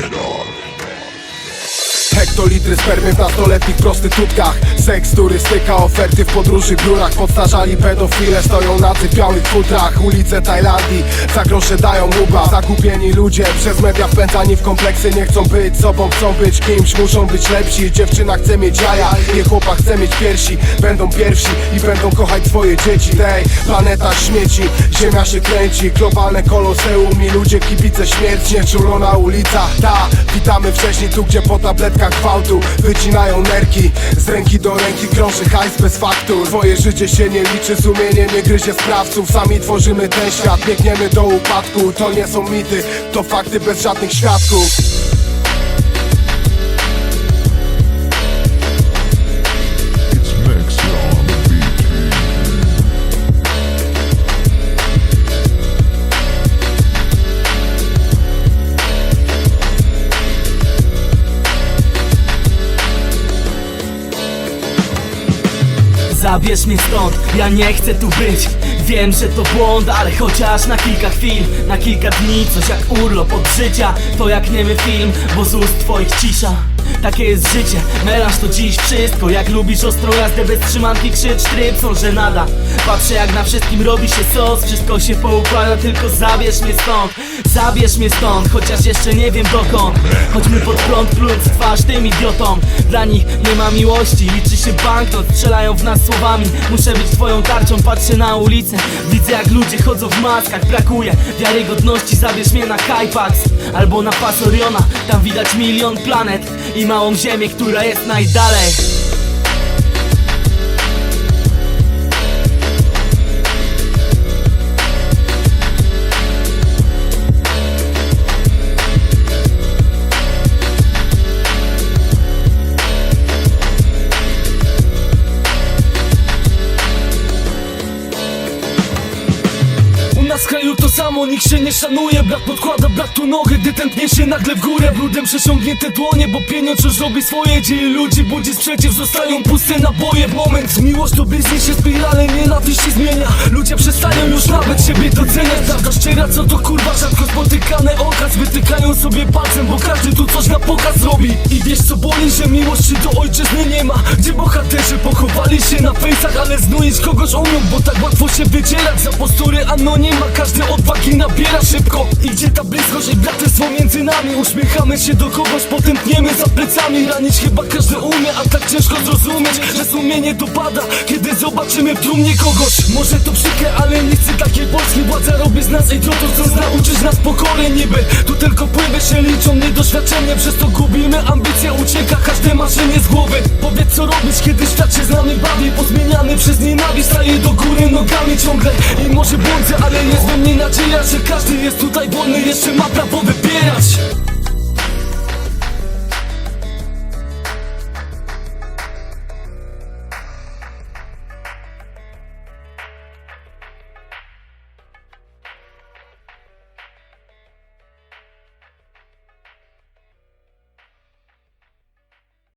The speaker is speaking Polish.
it all. Hektolitry spermy w nastoletnich prostytutkach. Seks, turystyka, oferty w podróży, biurach. Podstarzali pedofile stoją na białych futrach. Ulice Tajlandii, za grosze dają łuba Zakupieni ludzie, przez media wpędzani w kompleksy Nie chcą być sobą, chcą być kimś, muszą być lepsi. Dziewczyna chce mieć jaja, nie chłopak chce mieć piersi. Będą pierwsi i będą kochać swoje dzieci. Tej, planeta śmieci, ziemia się kręci. Globalne koloseum i ludzie kibice śmierci Nieczulona ulica, ta Witamy wcześniej tu, gdzie po tabletkach Wycinają nerki, z ręki do ręki krąży hajs bez faktur Twoje życie się nie liczy, sumienie nie gryzie sprawców. Sami tworzymy ten świat, biegniemy do upadku. To nie są mity, to fakty bez żadnych świadków Zabierz mnie stąd, ja nie chcę tu być. Wiem, że to błąd, ale chociaż na kilka chwil Na kilka dni, coś jak urlop od życia To jak niemy film, bo z ust twoich cisza takie jest życie, melanż to dziś wszystko. Jak lubisz ostrą jazdę bez trzymanki Krzycz tryb, są żenada Patrzę jak na wszystkim robi się sos. Wszystko się poukłada, tylko zabierz mnie stąd. Zabierz mnie stąd, chociaż jeszcze nie wiem dokąd. Chodźmy pod prąd, pluć w twarz tym idiotom. Dla nich nie ma miłości, liczy się banknot. Strzelają w nas słowami, muszę być twoją tarczą Patrzę na ulicę, widzę jak ludzie chodzą w maskach. Brakuje wiarygodności, zabierz mnie na Kajpax Albo na Pasoriona, tam widać milion planet I małą ziemię, która jest najdalej W kraju to samo, nikt się nie szanuje. Brat podkłada bratu nogę, gdy tętnie się nagle w górę. Brudem przesiągnięte dłonie, bo pieniądz już robi swoje. Dzieli ludzi, budzi sprzeciw, zostają puste naboje Moment, miłość to biznes się spirale, nienawiści zmienia. Ludzie przestają już nawet siebie doceniać. Prawda szczera, co to kurwa rzadko spotykane. Okaz Wytykają sobie palcem, bo każdy tu coś na pokaz robi I wiesz co boli, że miłości do ojczyzny nie ma. Gdzie bohaterzy pochowali się na fejsach, ale znuić kogoś umią Bo tak łatwo się wydzierać za postury anonima Każdy odwagi nabiera szybko. I gdzie ta bliskość i braterstwo między nami. Uśmiechamy się do kogoś, potem tniemy za plecami. Ranić chyba każdy umie, a tak ciężko zrozumieć Że sumienie dopada, kiedy zobaczymy w trumnie kogoś Może to przykre, ale nie chcę takiej Polski Władza robi z nas idiotów, co nauczyć nas pokory niby. Tu tylko pływy się liczą, nie doświadczenie Przez to gubimy, ambicja ucieka, każde marzenie z głowy. Powiedz co robić, kiedy świat się z bawi. Pozmieniany przez nienawiść, staje do góry nogami ciągle. I może błądzę, ale jest we mnie nadzieja, że każdy jest tutaj wolny Jeszcze ma prawo wybierać